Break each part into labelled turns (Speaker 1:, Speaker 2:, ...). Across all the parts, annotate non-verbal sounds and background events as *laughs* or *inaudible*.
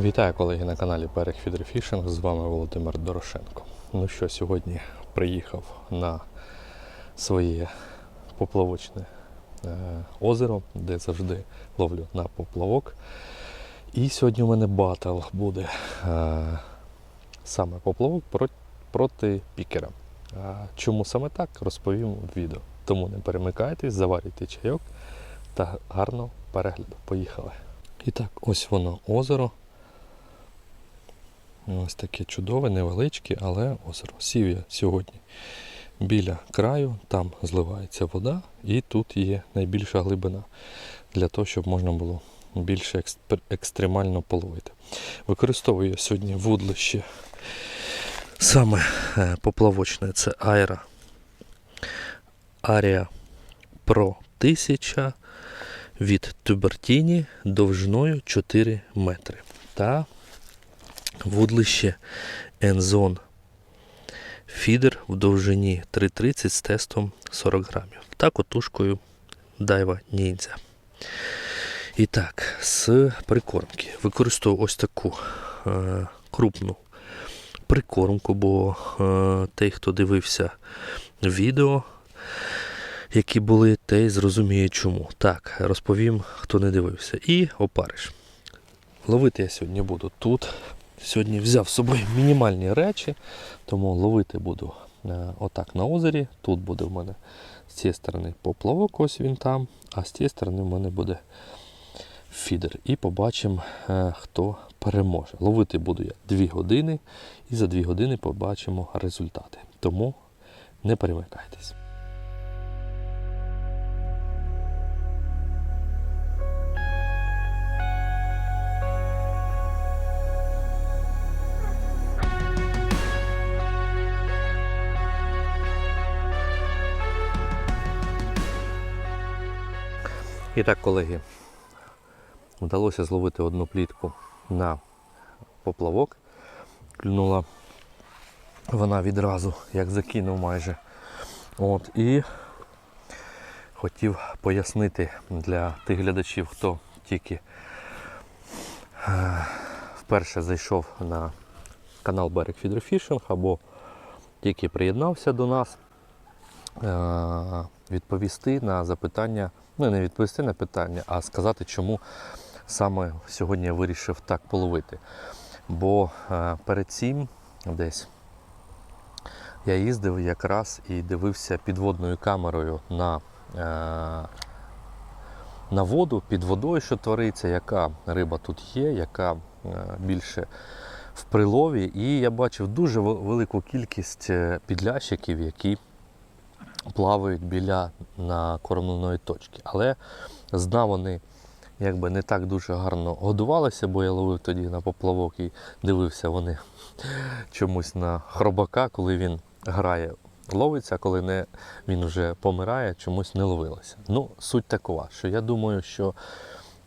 Speaker 1: Вітаю колеги на каналі Берег Фідерфішинг. З вами Володимир Дорошенко. Ну що, сьогодні приїхав на своє поплавочне е, озеро, де завжди ловлю на поплавок. І сьогодні у мене батл буде е, саме поплавок проти, пікера. Чому саме так, розповім в відео. Тому не перемикайтесь, заварюйте чайок та гарного перегляду. Поїхали. І так, ось воно озеро. Ось таке чудове, невеличке, але озеро. Сів я сьогодні біля краю, там зливається вода, і тут є найбільша глибина для того, щоб можна було більше екстремально половити. Використовую сьогодні вудлище саме е, поплавочне, це Айра Арія Pro 1000 від Тюбертіні довжиною 4 метри. Та вудлище Enzone Фідер в довжині 3,30 з тестом 40 грамів. Та котушкою Daiwa Ninja. І так, з прикормки. Використовую ось таку е, крупну прикормку, бо е, той, хто дивився відео, які були, той зрозуміє чому. Так, розповім, хто не дивився. І опариш. Ловити я сьогодні буду тут. Сьогодні взяв з собою мінімальні речі, тому ловити буду е, отак на озері. Тут буде в мене з цієї сторони поплавок, ось він там, а з цієї сторони в мене буде фідер. І побачимо, е, хто переможе. Ловити буду я 2 години, і за 2 години побачимо результати. Тому не перемикайтесь. І так, колеги, вдалося зловити одну плітку на поплавок. Клюнула вона відразу, як закинув майже. От, і хотів пояснити для тих глядачів, хто тільки е, вперше зайшов на канал Берег Фідерфішинг або тільки приєднався до нас, відповісти на запитання, ну не відповісти на питання, а сказати, чому саме сьогодні я вирішив так половити. Бо е, перед цим десь я їздив якраз і дивився підводною камерою на, е, на воду, під водою, що твориться, яка риба тут є, яка е, більше в прилові. І я бачив дуже велику кількість е, підлящиків, які плавають біля накормленої точки. Але з дна вони якби не так дуже гарно годувалися, бо я ловив тоді на поплавок і дивився вони *laughs* чомусь на хробака, коли він грає, ловиться, а коли не, він вже помирає, чомусь не ловилося. Ну, суть такова, що я думаю, що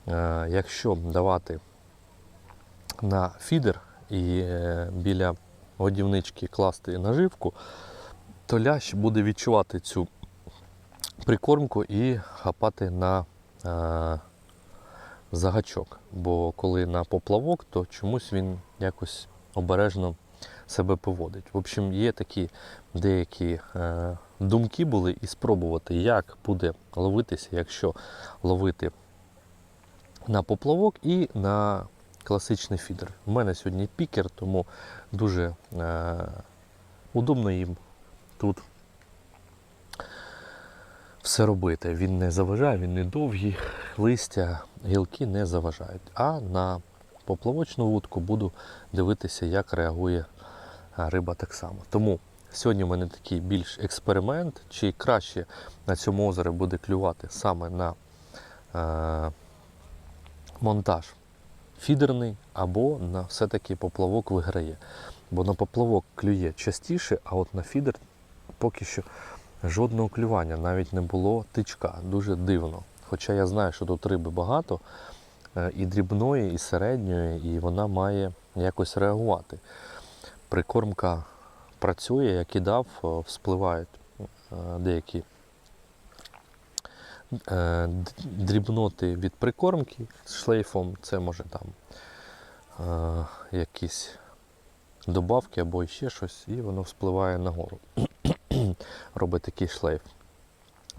Speaker 1: е, якщо давати на фідер і е, біля годівнички класти наживку, то лящ буде відчувати цю прикормку і хапати на е, загачок. Бо коли на поплавок, то чомусь він якось обережно себе поводить. В общем, є такі деякі е, думки були і спробувати, як буде ловитися, якщо ловити на поплавок і на класичний фідер. У мене сьогодні пікер, тому дуже е, удобно їм тут все робити. Він не заважає, він не довгий, листя, гілки не заважають. А на поплавочну вудку буду дивитися, як реагує риба так само. Тому сьогодні в мене такий більш експеримент, чи краще на цьому озері буде клювати саме на е, монтаж фідерний, або на все-таки поплавок виграє. Бо на поплавок клює частіше, а от на фідер поки що жодного клювання, навіть не було тичка. Дуже дивно. Хоча я знаю, що тут риби багато, е, і дрібної, і середньої, і вона має якось реагувати. Прикормка працює, я кидав, е, вспливають е, деякі дрібноти від прикормки з шлейфом. Це може там якісь добавки або ще щось, і воно вспливає нагору. *clears throat* Робить такий шлейф.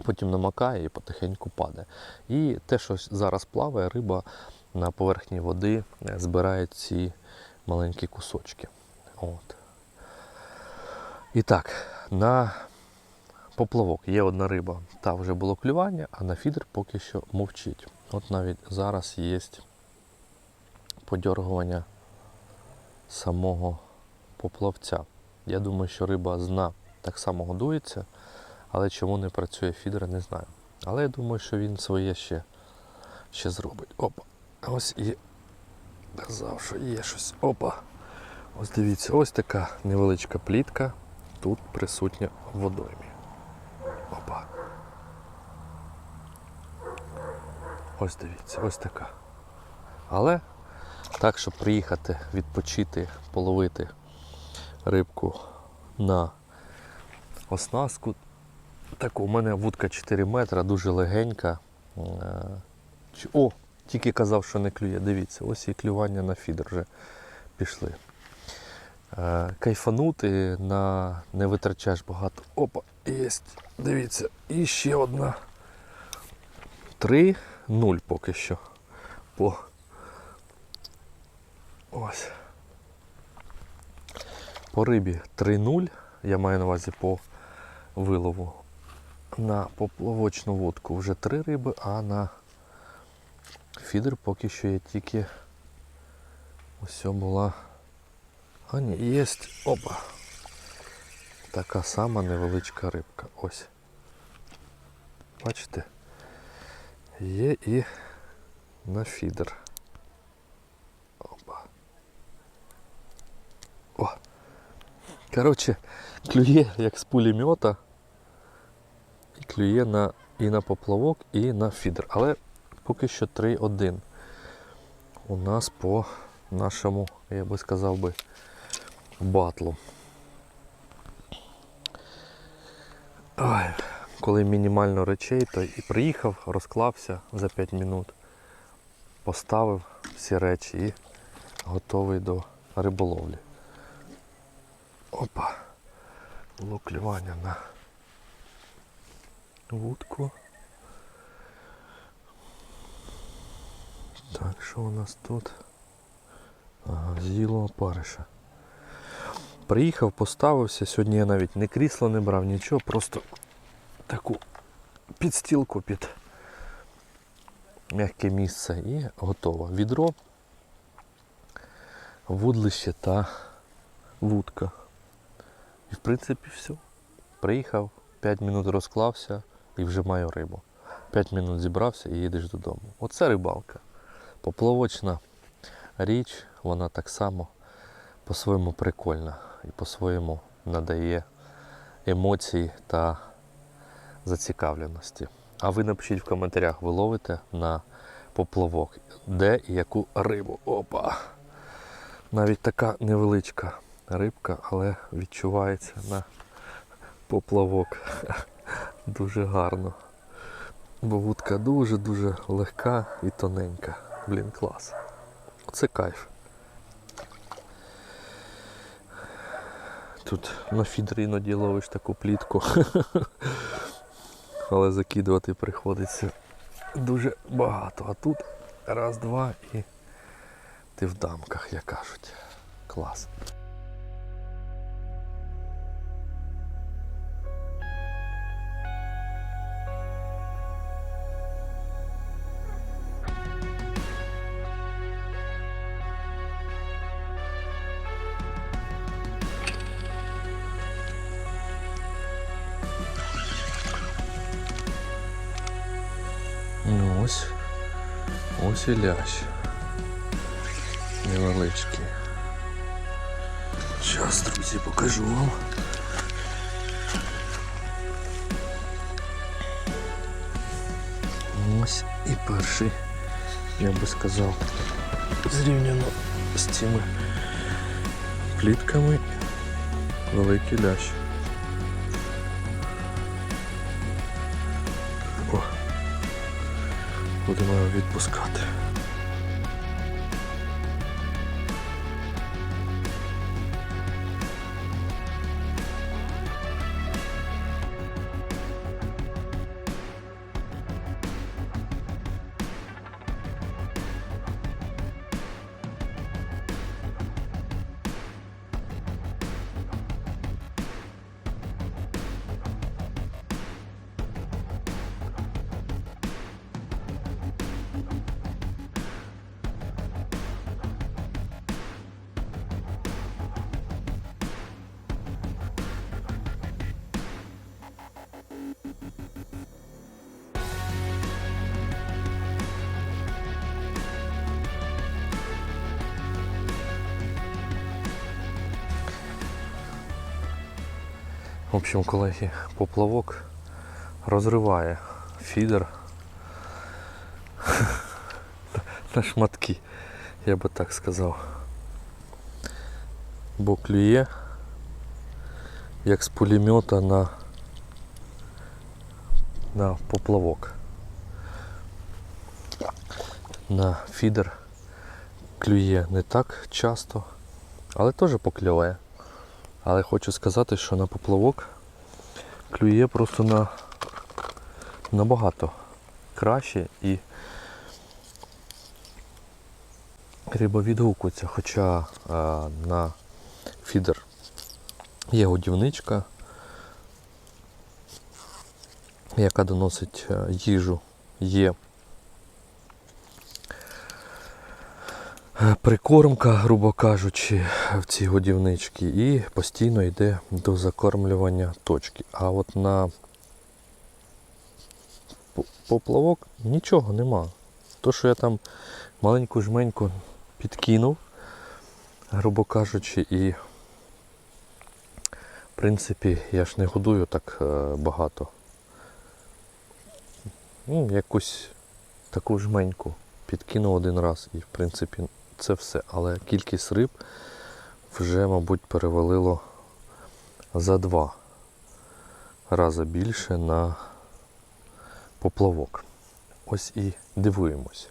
Speaker 1: Потім намакає і потихеньку падає. І те, що зараз плаває, риба на поверхні води е, збирає ці маленькі кусочки. От. І так, на поплавок є одна риба, та вже було клювання, а на фідер поки що мовчить. От навіть зараз є подьоргування самого поплавця. Я думаю, що риба зна так само годується, але чому не працює фідер, не знаю. Але я думаю, що він своє ще, ще зробить. Опа. Ось і казав, що є щось. Опа. Ось дивіться, ось така невеличка плітка тут присутня в водоймі. Опа. Ось дивіться, ось така. Але так, щоб приїхати, відпочити, половити рибку на оснастку. Так, у мене вудка 4 метра, дуже легенька. Е, О, тільки казав, що не клює. Дивіться, ось і клювання на фідер вже пішли. Е, Кайфанути на не витрачаєш багато. Опа, є. Дивіться, і ще одна. 3-0 поки що. По ось. По рибі 3-0. Я маю на увазі по вилову. На поплавочну водку вже 3 риби, а на фідер поки що є тільки ось була. А ні, є. Опа. Така сама невеличка рибка. Ось. Бачите? Є і на фідер. Опа. О. Коротше, клює як з пулемета. Клює на, і на поплавок, і на фідер. Але поки що 3-1. У нас по нашому, я би сказав би, батлу. Ой, коли мінімально речей, то і приїхав, розклався за 5 минут, поставив всі речі і готовий до риболовлі. Опа. Було на вудку. Так, що у нас тут? Ага, з'їло опариша. Приїхав, поставився. Сьогодні я навіть не крісло не брав, нічого, просто таку підстілку під м'яке місце і готово. Відро, вудлище та вудка. І в принципі все. Приїхав, 5 минут розклався і вже маю рибу. 5 минут зібрався і їдеш додому. Оце рибалка. Поплавочна річ, вона так само по-своєму прикольна і по-своєму надає емоцій та зацікавленості. А ви напишіть в коментарях, ви ловите на поплавок, де і яку рибу. Опа! Навіть така невеличка рибка, але відчувається на поплавок. *laughs* Дуже гарно. Бо вудка дуже-дуже легка і тоненька. Блін, клас. Це кайф. Тут на фідері іноді ловиш таку плітку. *laughs* Але закидувати приходиться дуже багато. А тут раз, два і ти в дамках, як кажуть. Клас. Ось і лящ. Невеличкий. Зараз, друзі, покажу вам. Ось і перший, я би сказав, зрівняно з цими плітками великий лящ. О, Будемо відпускати. В общем, колеги, поплавок розриває фідер *laughs* на шматки, я би так сказав. Бо клює як з пулемета на, на поплавок. На фідер клює не так часто, але теж покльовує. Але хочу сказати, що на поплавок клює просто на набагато краще і риба відгукується, хоча а, на фідер є годівничка, яка доносить е, їжу, є прикормка, грубо кажучи, в цій годівничці і постійно йде до закормлювання точки. А от на поплавок нічого нема. То, що я там маленьку жменьку підкинув, грубо кажучи, і в принципі я ж не годую так е, багато. Ну, якусь таку жменьку підкинув один раз і в принципі це все. Але кількість риб вже, мабуть, перевалило за два рази більше на поплавок. Ось і дивуємось.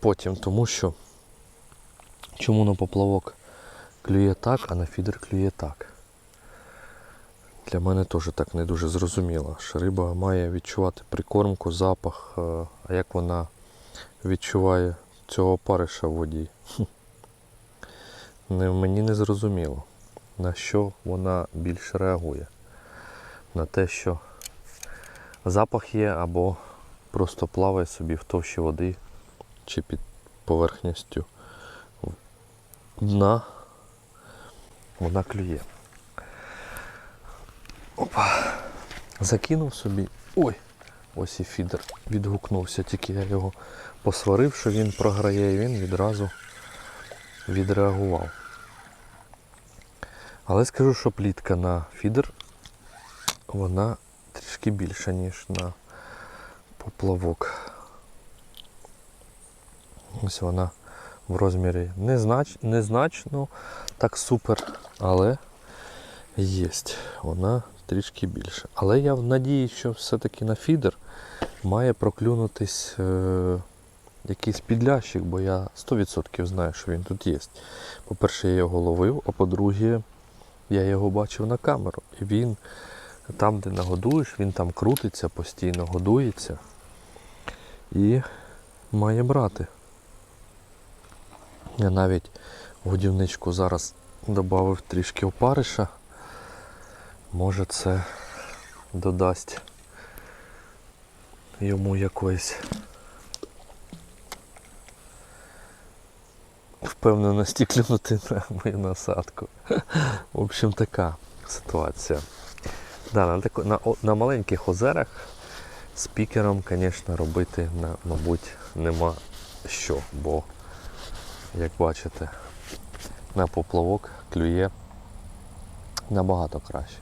Speaker 1: Потім тому що чому на поплавок клює так, а на фідер клює так. Для мене теж так не дуже зрозуміло. Що риба має відчувати прикормку, запах, е, а як вона відчуває цього опариша в воді. Не, мені не зрозуміло, на що вона більше реагує. На те, що запах є, або просто плаває собі в товщі води чи під поверхністю дна вона клює. Опа. Закинув собі. Ой! Ось і фідер відгукнувся, тільки я його посварив, що він програє, і він відразу відреагував. Але скажу, що плітка на фідер вона трішки більша, ніж на поплавок. Ось вона в розмірі незнач... незначно так супер, але є. Вона трішки більше. Але я в надії, що все-таки на фідер має проклюнутись е... якийсь підлящик, бо я 100% знаю, що він тут є. По-перше, я його ловив, а по-друге, я його бачив на камеру. І він там, де нагодуєш, він там крутиться, постійно годується і має брати. Я навіть годівничку зараз додав трішки опариша. Може це додасть йому якоїсь впевненості клюнути на мою насадку. В общем, така ситуація. Да, на, на, на маленьких озерах спікером, звісно, робити, на, мабуть, нема що, бо, як бачите, на поплавок клює набагато краще.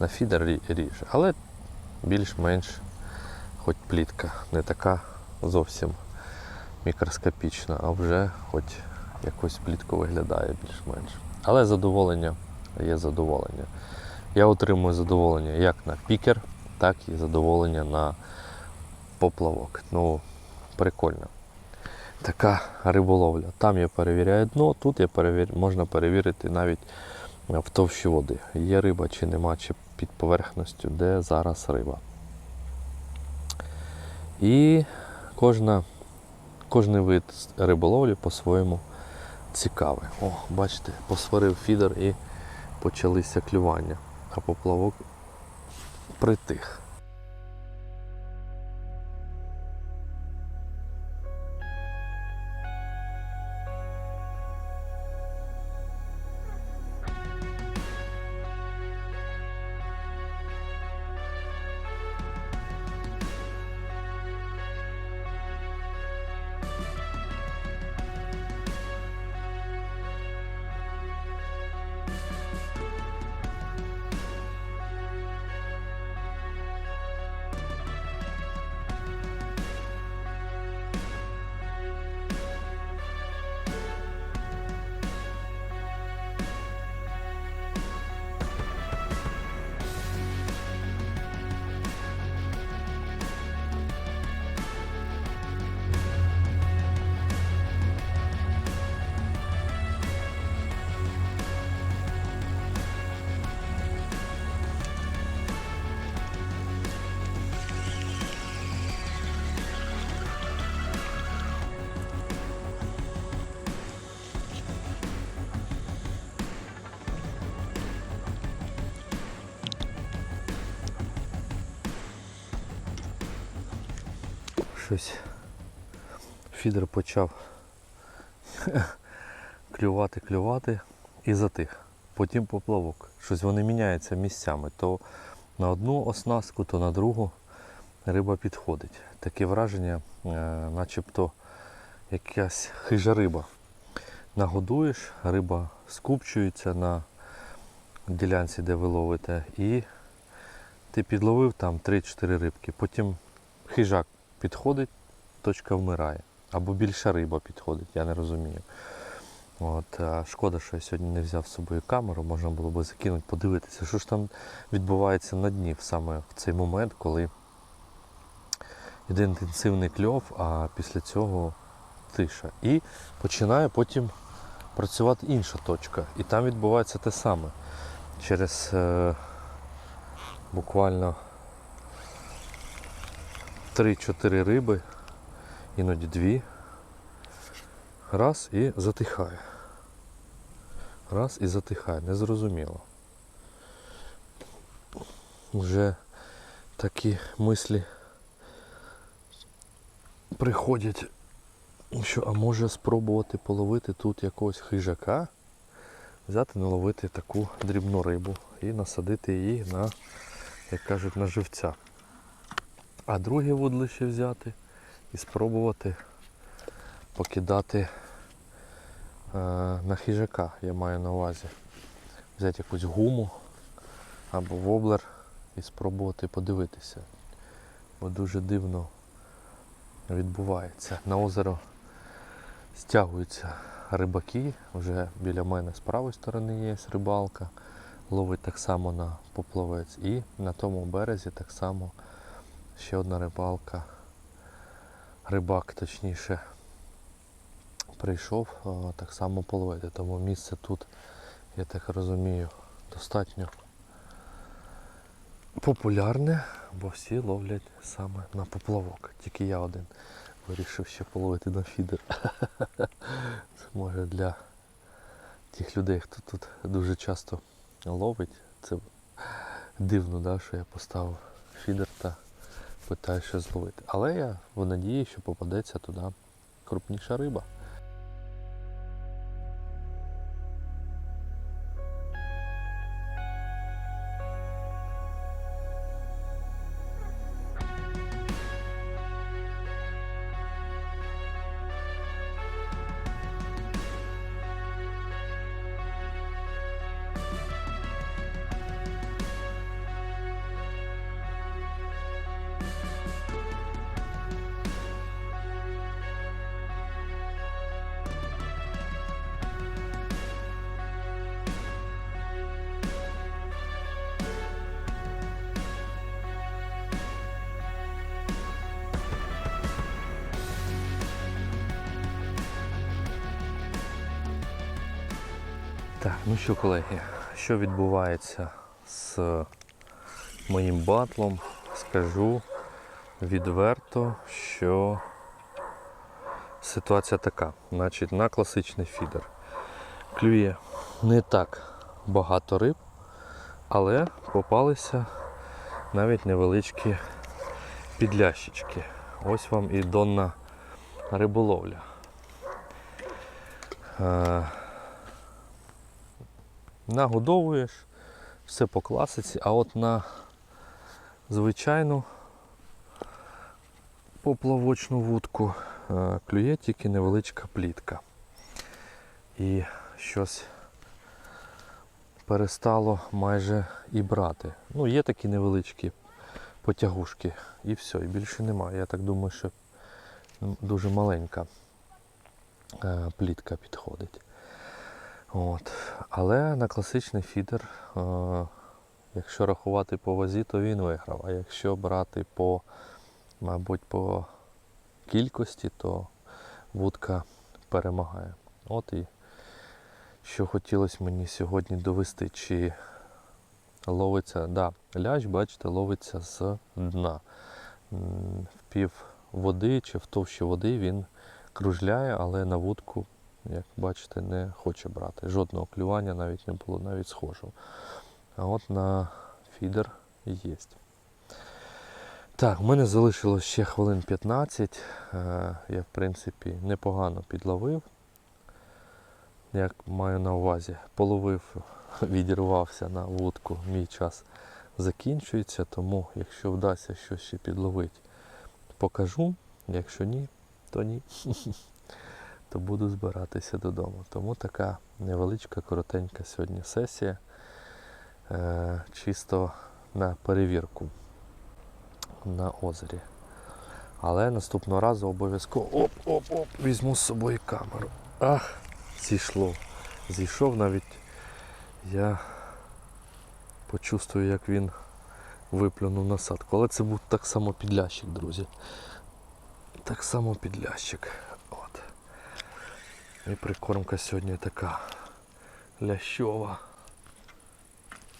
Speaker 1: На фідер рі- ріже, але більш-менш хоч плітка, не така зовсім мікроскопічна, а вже хоч якось плітко виглядає більш-менш. Але задоволення є задоволення. Я отримую задоволення як на пікер, так і задоволення на поплавок. Ну, прикольно. Така риболовля. Там я перевіряю дно, тут я перевір... можна перевірити навіть в товщі води. Є риба чи нема, чи під поверхністю, де зараз риба. І кожна, кожний вид риболовлі по-своєму цікавий. О, бачите, посварив фідер і почалися клювання, а поплавок притих. Щось фідер почав *laughs* клювати, клювати і затих. Потім поплавок. Щось вони міняються місцями. То на одну оснастку, то на другу риба підходить. Таке враження, е, начебто якась хижа риба. Нагодуєш, риба скупчується на ділянці, де ви ловите, і ти підловив там 3-4 рибки. Потім хижак підходить, точка вмирає. Або більша риба підходить, я не розумію. От, шкода, що я сьогодні не взяв з собою камеру, можна було би закинути, подивитися, що ж там відбувається на дні саме в цей момент, коли йде інтенсивний кльов, а після цього тиша. І починає потім працювати інша точка. І там відбувається те саме. Через е, буквально 3-4 риби, іноді дві. Раз і затихає. Раз і затихає, незрозуміло. Вже такі мислі приходять, що а може спробувати половити тут якогось хижака, взяти, наловити таку дрібну рибу і насадити її на, як кажуть, на живця. А друге вудлище взяти і спробувати покидати е, на хижака, я маю на увазі. Взяти якусь гуму або воблер і спробувати подивитися. Бо дуже дивно відбувається. На озеро стягуються рибаки, вже біля мене з правої сторони є рибалка, ловить так само на поплавець. І на тому березі так само ще одна рибалка, рибак точніше, прийшов так само половити. Тому місце тут, я так розумію, достатньо популярне, бо всі ловлять саме на поплавок. Тільки я один вирішив ще половити на фідер. *laughs* Це може для тих людей, хто тут дуже часто ловить. Це дивно, да, що я поставив фідер та питаю, що зловити. Але я в надії, що попадеться туди крупніша риба. Так, ну що, колеги, що відбувається з моїм батлом, скажу відверто, що ситуація така. Значить, на класичний фідер клює не так багато риб, але попалися навіть невеличкі підлящички. Ось вам і донна риболовля. Нагодовуєш, все по класиці, а от на звичайну поплавочну вудку е, клює тільки невеличка плітка. І щось перестало майже і брати. Ну, є такі невеличкі потягушки і все, і більше немає. Я так думаю, що дуже маленька е, плітка підходить. От. Але на класичний фідер, е, якщо рахувати по вазі, то він виграв. А якщо брати по, мабуть, по кількості, то вудка перемагає. От і що хотілося мені сьогодні довести, чи ловиться, да, лящ, бачите, ловиться з дна. В пів води чи в товщі води він кружляє, але на вудку як бачите, не хоче брати. Жодного клювання навіть не було, навіть схожого. А от на фідер є. Так, в мене залишилось ще хвилин 15. Е, Я, в принципі, непогано підловив. Як маю на увазі, половив, *laughs* відірвався на вудку. Мій час закінчується, тому якщо вдасться щось ще підловити, покажу. Якщо ні, то ні. *laughs* То буду збиратися додому. Тому така невеличка, коротенька сьогодні сесія. Е, Чисто на перевірку на озері. Але наступного разу обов'язково оп-оп-оп, візьму з собою камеру. Ах, зійшло. Зійшов навіть. Я почувствую, як він виплюнув насадку. Але це був так само підлящик, друзі. Так само підлящик. І прикормка сьогодні така лящова.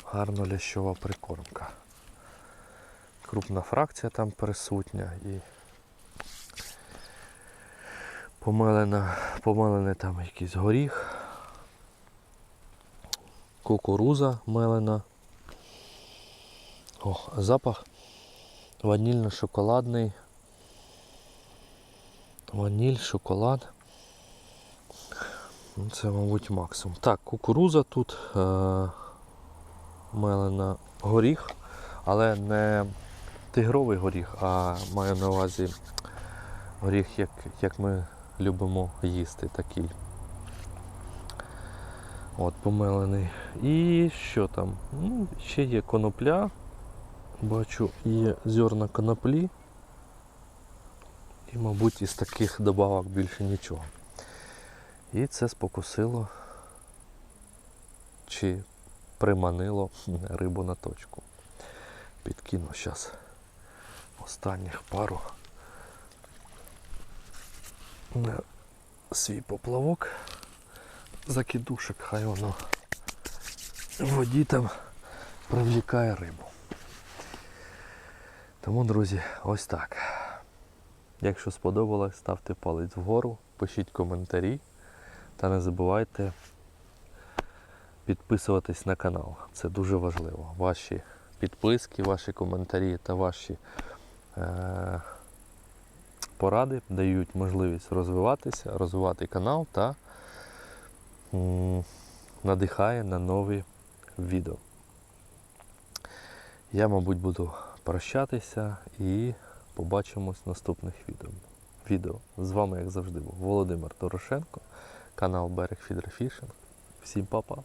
Speaker 1: Гарно лящова прикормка крупна фракція там присутня і помелена, помелений там якийсь горіх, кукуруза мелена. О, запах ванільно-шоколадний. Ваніль, шоколад. Ну, Це, мабуть, максимум. Так, кукуруза тут е- мелена горіх, але не тигровий горіх, а маю на увазі горіх, як, як ми любимо їсти, такий. От, помелений. І що там? Ну, ще є конопля. Бачу, є зерна коноплі. І, мабуть, із таких добавок більше нічого. І це спокусило чи приманило рибу на точку. Підкину зараз останніх пару на свій поплавок закидушек, хай воно в воді там привлікає рибу. Тому, друзі, ось так. Якщо сподобалось, ставте палець вгору, пишіть коментарі та не забувайте підписуватись на канал. Це дуже важливо. Ваші підписки, ваші коментарі та ваші е- поради дають можливість розвиватися, розвивати канал та м- надихає на нові відео. Я, мабуть, буду прощатися і побачимось в наступних відео. відео. З вами, як завжди, був Володимир Дорошенко, канал Берег Фідерфішинг. Всім па-па!